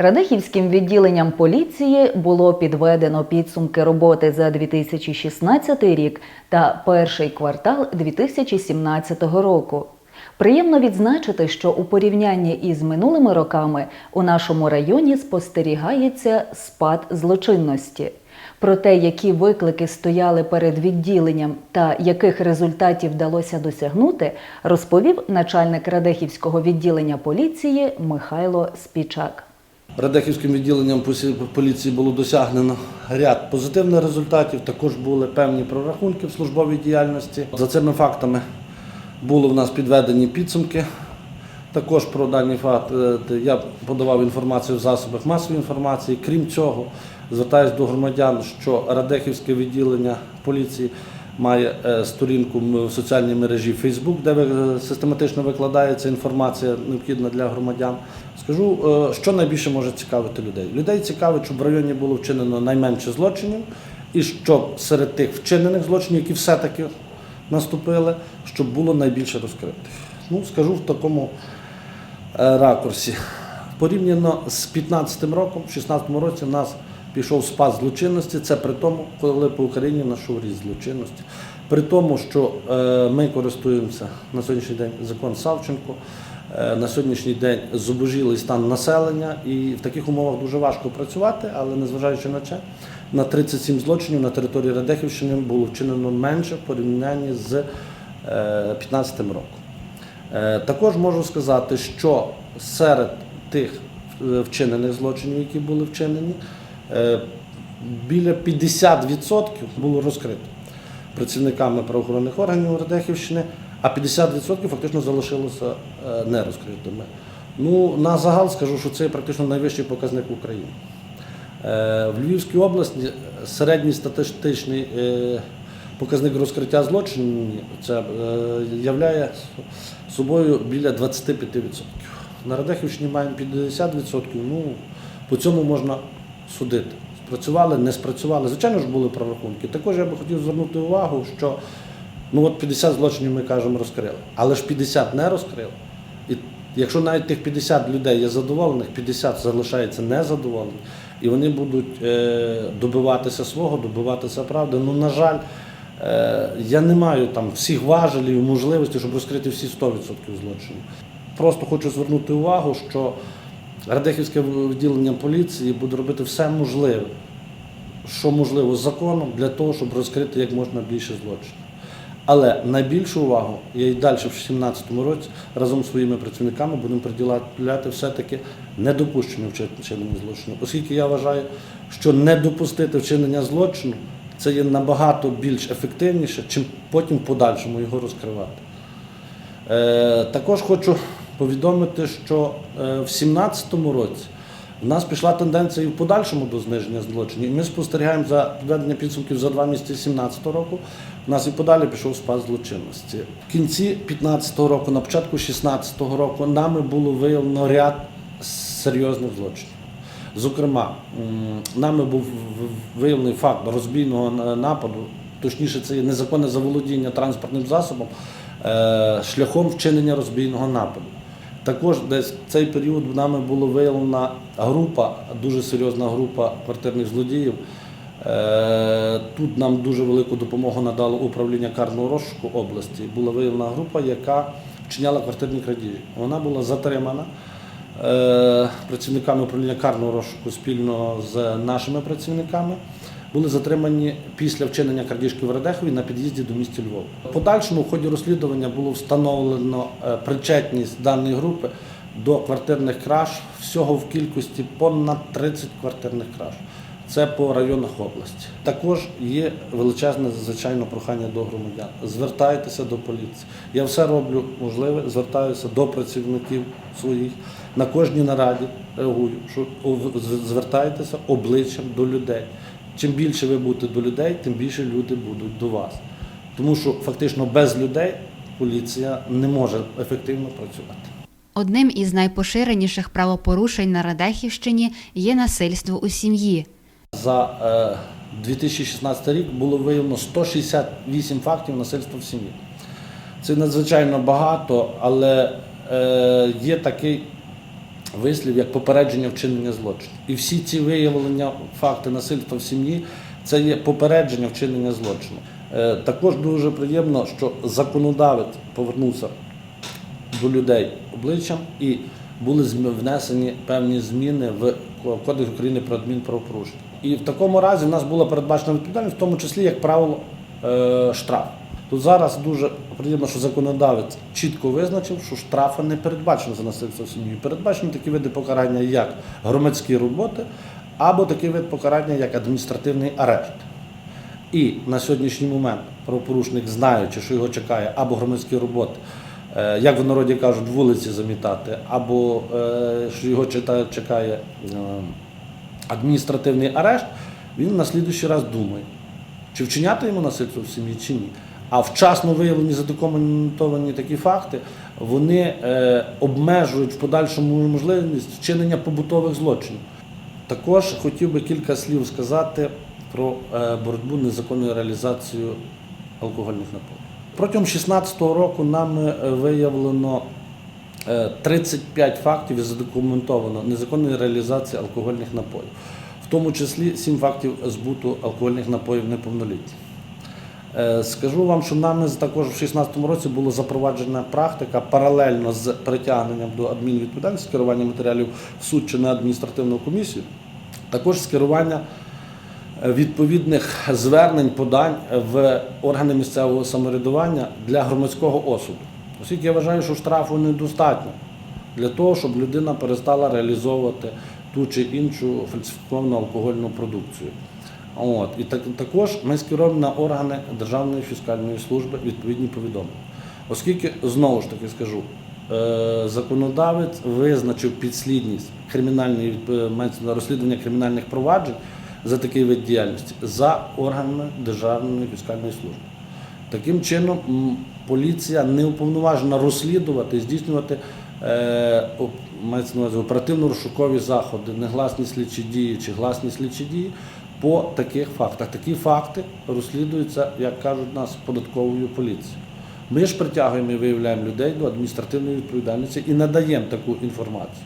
Радехівським відділенням поліції було підведено підсумки роботи за 2016 рік та перший квартал 2017 року. Приємно відзначити, що у порівнянні із минулими роками у нашому районі спостерігається спад злочинності. Про те, які виклики стояли перед відділенням та яких результатів вдалося досягнути, розповів начальник Радехівського відділення поліції Михайло Спічак. Радехівським відділенням поліції було досягнено ряд позитивних результатів. Також були певні прорахунки в службовій діяльності. За цими фактами були в нас підведені підсумки. Також про дані факти я подавав інформацію в засобах масової інформації. Крім цього, звертаюся до громадян, що Радехівське відділення поліції має е, сторінку в соціальній мережі Facebook, де ви- систематично викладається інформація необхідна для громадян. Скажу, е, що найбільше може цікавити людей. Людей цікавить, щоб в районі було вчинено найменше злочинів, і щоб серед тих вчинених злочинів, які все-таки наступили, щоб було найбільше розкритих. Ну, скажу в такому е, ракурсі. Порівняно з 2015 роком, в 2016 році в нас пішов спад злочинності. Це при тому, коли по Україні знайшов ріст злочинності. При тому, що е, ми користуємося на сьогоднішній день закон Савченко. Е, На сьогоднішній день зубожілий стан населення, і в таких умовах дуже важко працювати, але незважаючи на це, на 37 злочинів на території Радехівщини було вчинено менше в порівнянні з 2015 роком. Е, Також можу сказати, що серед тих вчинених злочинів, які були вчинені, біля 50% було розкрито працівниками правоохоронних органів Радехівщини, а 50% фактично залишилося е, нерозкритими. Ну, на загал скажу, що це практично найвищий показник в Україні. Е, В Львівській області середній статистичний е, показник розкриття злочинів це е, являє собою біля 25%. На Радехівщині маємо 50%, ну, по цьому можна судити. Спрацювали, не спрацювали. Звичайно ж були прорахунки. Також я би хотів звернути увагу, що ну, от 50 злочинів ми кажемо розкрили, але ж 50 не розкрили. І якщо навіть тих 50 людей є задоволених, 50 залишається незадоволених, і вони будуть е, добиватися свого, добиватися правди. Ну, на жаль, е, я не маю там всіх важелів і можливостей, щоб розкрити всі 100% злочинів. Просто хочу звернути увагу, що Радехівське відділення поліції буде робити все можливе, що можливо з законом, для того, щоб розкрити як можна більше злочинів. Але найбільшу увагу я і далі в 2017 році разом з своїми працівниками будемо приділяти все-таки недопущення вчинення злочину, оскільки я вважаю, що не допустити вчинення злочину це є набагато більш ефективніше, чим потім в подальшому його розкривати. Е, також хочу повідомити, що е, в 2017 році в нас пішла тенденція і в подальшому до зниження злочинів. Ми спостерігаємо за підведення підсумків за два місяці 2017 року. У нас і подалі пішов спад злочинності. В кінці 2015 року, на початку 2016 року, нами було виявлено ряд серйозних злочинів. Зокрема, нами був виявлений факт розбійного нападу, точніше, це є незаконне заволодіння транспортним засобом е, шляхом вчинення розбійного нападу. Також десь в цей період нами була виявлена група, дуже серйозна група квартирних злодіїв. Е, Тут нам дуже велику допомогу надало управління карного розшуку області. Була виявлена група, яка вчиняла квартирні крадіжі. Вона була затримана е, працівниками управління карного розшуку спільно з нашими працівниками. Були затримані після вчинення крадіжки в Радехові на під'їзді до міста Львова. Подальшому в ході розслідування було встановлено е, причетність даної групи до квартирних краж всього в кількості понад 30 квартирних краж. Це по районах області. Також є величезне звичайно прохання до громадян. Звертайтеся до поліції. Я все роблю можливе, звертаюся до працівників своїх. На кожній нараді реагую, що звертайтеся обличчям до людей. Чим більше ви будете до людей, тим більше люди будуть до вас. Тому що фактично без людей поліція не може ефективно працювати. Одним із найпоширеніших правопорушень на Радехівщині є насильство у сім'ї. За е, 2016 рік було виявлено 168 фактів насильства в сім'ї. Це надзвичайно багато, але е, є такий вислів як попередження вчинення злочину. І всі ці виявлення факти насильства в сім'ї це є попередження вчинення злочину. Е, Також дуже приємно, що законодавець повернувся до людей обличчям і були внесені певні зміни в Кодекс України про адмінправопорушення. І в такому разі в нас була передбачена відповідальність, в тому числі, як правило, е, штраф. Тут зараз дуже приємно, що законодавець чітко визначив, що штрафи не передбачено за насильство в сім'ї. Передбачені такі види покарання, як громадські роботи, або такий вид покарання, як адміністративний арешт. І на сьогоднішній момент правопорушник, знаючи, що його чекає або громадські роботи, е, як в народі кажуть, вулиці замітати, або е, що його чекає е, адміністративний арешт, він на слідуючий раз думає, чи вчиняти йому насильство в сім'ї, чи ні. А вчасно виявлені задокументовані такі факти, вони е, обмежують в подальшому можливість вчинення побутових злочинів. Також хотів би кілька слів сказати про е, боротьбу незаконною реалізацією алкогольних напоїв. Протягом 2016 року нами е, виявлено е, 35 фактів і задокументовано незаконної реалізації алкогольних напоїв, в тому числі 7 фактів збуту алкогольних напоїв неповнолітніх. Е, Скажу вам, що нами також в 2016 році була запроваджена практика паралельно з притягненням до адмінвідповідальності, скерування матеріалів в суд чи на адміністративну комісію, також скерування е, відповідних звернень, подань в органи місцевого самоврядування для громадського осуду. Оскільки я вважаю, що штрафу недостатньо для того, щоб людина перестала реалізовувати ту чи іншу фальсифіковану алкогольну продукцію. От. І так, також ми скеруємо на органи Державної фіскальної служби відповідні повідомлення. Оскільки, знову ж таки скажу, е, законодавець визначив підслідність кримінальної на розслідування кримінальних проваджень за такий вид діяльності за органами Державної фіскальної служби. Таким чином, поліція не уповноважена розслідувати і здійснювати е, мається на увазі оперативно-розшукові заходи, негласні слідчі дії чи гласні слідчі дії по таких фактах. Такі факти розслідуються, як кажуть нас, податковою поліцією. Ми ж притягуємо і виявляємо людей до адміністративної відповідальності і надаємо таку інформацію.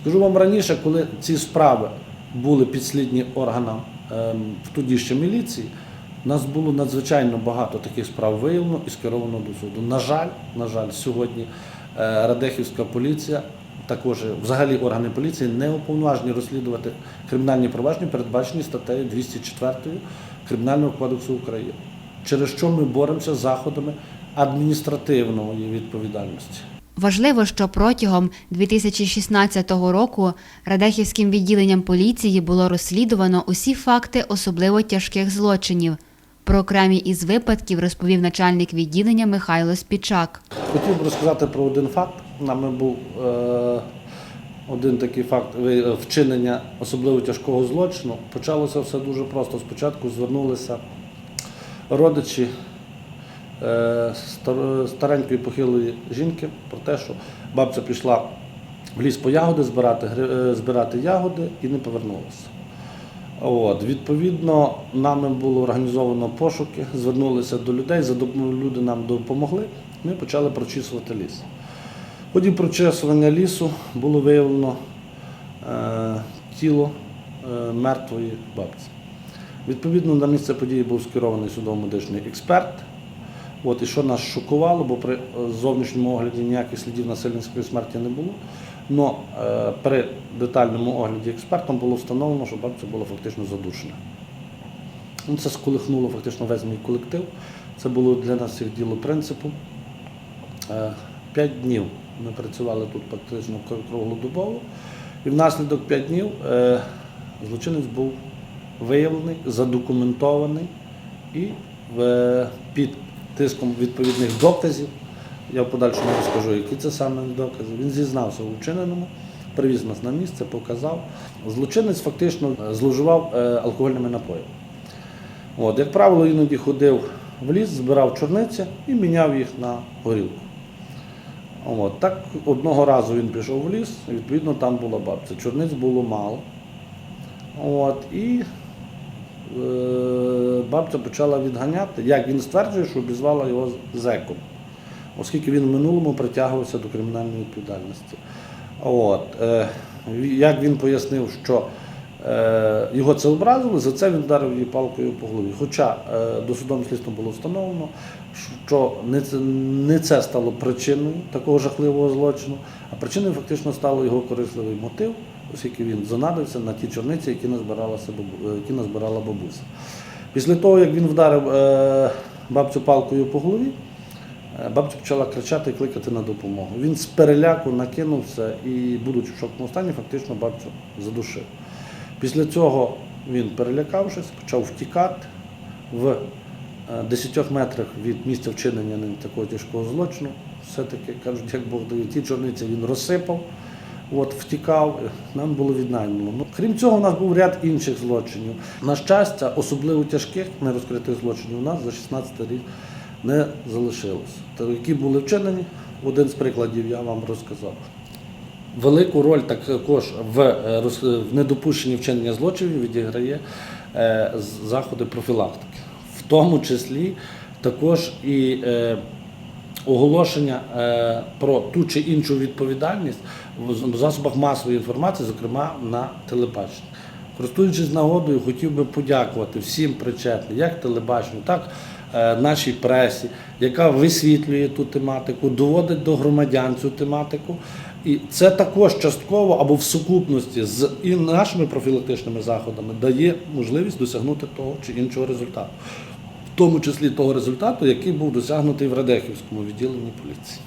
Скажу вам раніше, коли ці справи були підслідні органам ем, в тоді ще міліції, у нас було надзвичайно багато таких справ виявлено і скеровано до суду. На жаль, на жаль, сьогодні е, Радехівська поліція, також взагалі органи поліції не уповноважені розслідувати кримінальні провадження, передбачені статтею 204 Кримінального кодексу України, через що ми боремося з заходами адміністративної відповідальності. Важливо, що протягом 2016 року Радехівським відділенням поліції було розслідувано усі факти особливо тяжких злочинів. Про окремі із випадків розповів начальник відділення Михайло Спічак. Хотів би розказати про один факт. Нами був е, один такий факт вчинення особливо тяжкого злочину. Почалося все дуже просто. Спочатку звернулися родичі е, старенької похилої жінки про те, що бабця пішла в ліс по ягоди збирати, е, збирати ягоди і не повернулася. От, відповідно, нами було організовано пошуки, звернулися до людей, люди нам допомогли. Ми почали прочісувати ліс. Ході прочесування лісу було виявлено е, тіло е, мертвої бабці. Відповідно, на місце події був скерований судово-медичний експерт. От, і що нас шокувало, бо при е, зовнішньому огляді ніяких слідів насильницької смерті не було. Но е, при детальному огляді експертом було встановлено, що бабця була фактично задушена. Ну, це сколихнуло фактично весь мій колектив. Це було для нас всіх діло принципу. П'ять днів ми працювали тут практично круглодобово. І внаслідок п'ять днів е, злочинець був виявлений, задокументований і в- під тиском відповідних доказів. Я в подальшому розкажу, які це саме докази. Він зізнався у вчиненому, привіз нас на місце, показав. Злочинець фактично е, зловживав е, алкогольними напоями. От, як правило, іноді ходив в ліс, збирав чорниці і міняв їх на горілку. От, так одного разу він пішов в ліс, відповідно там була бабця. Чорниць було мало. От, і е, бабця почала відганяти, як він стверджує, що обізвала його зеком, оскільки він в минулому притягувався до кримінальної відповідальності. От, е, як він пояснив, що його це образило, за це він вдарив її палкою по голові. Хоча е, досудовим слідством було встановлено, що не це, стало причиною такого жахливого злочину, а причиною фактично стало його корисливий мотив, оскільки він занадився на ті чорниці, е, які назбирала бабуся. Після того, як він вдарив е, бабцю палкою по голові, Е, Бабця почала кричати і кликати на допомогу. Він з переляку накинувся і, будучи в шоковому стані, фактично бабцю задушив. Після цього він, перелякавшись, почав втікати в е, 10 метрах від місця вчинення ним такого тяжкого злочину. Все-таки кажуть, як Бог дає, ті чорниці він розсипав, от, втікав, е, нам було віднайдено. Ну, крім цього, у нас був ряд інших злочинів. На щастя, особливо тяжких нерозкритих злочинів у нас за 16 рік не залишилося. Які були вчинені, один з прикладів я вам розказав. Велику роль також в, е, в недопущенні вчинення злочинів відіграє е, заходи профілактики, в тому числі також і е, оголошення про ту чи іншу відповідальність в засобах масової інформації, зокрема на телебаченні. Користуючись нагодою, хотів би подякувати всім причетним, як телебаченню, так нашій пресі, яка висвітлює ту тематику, доводить до громадян цю тематику. І це також частково або в сукупності з і нашими профілактичними заходами дає можливість досягнути того чи іншого результату, в тому числі того результату, який був досягнутий в Радехівському відділенні поліції.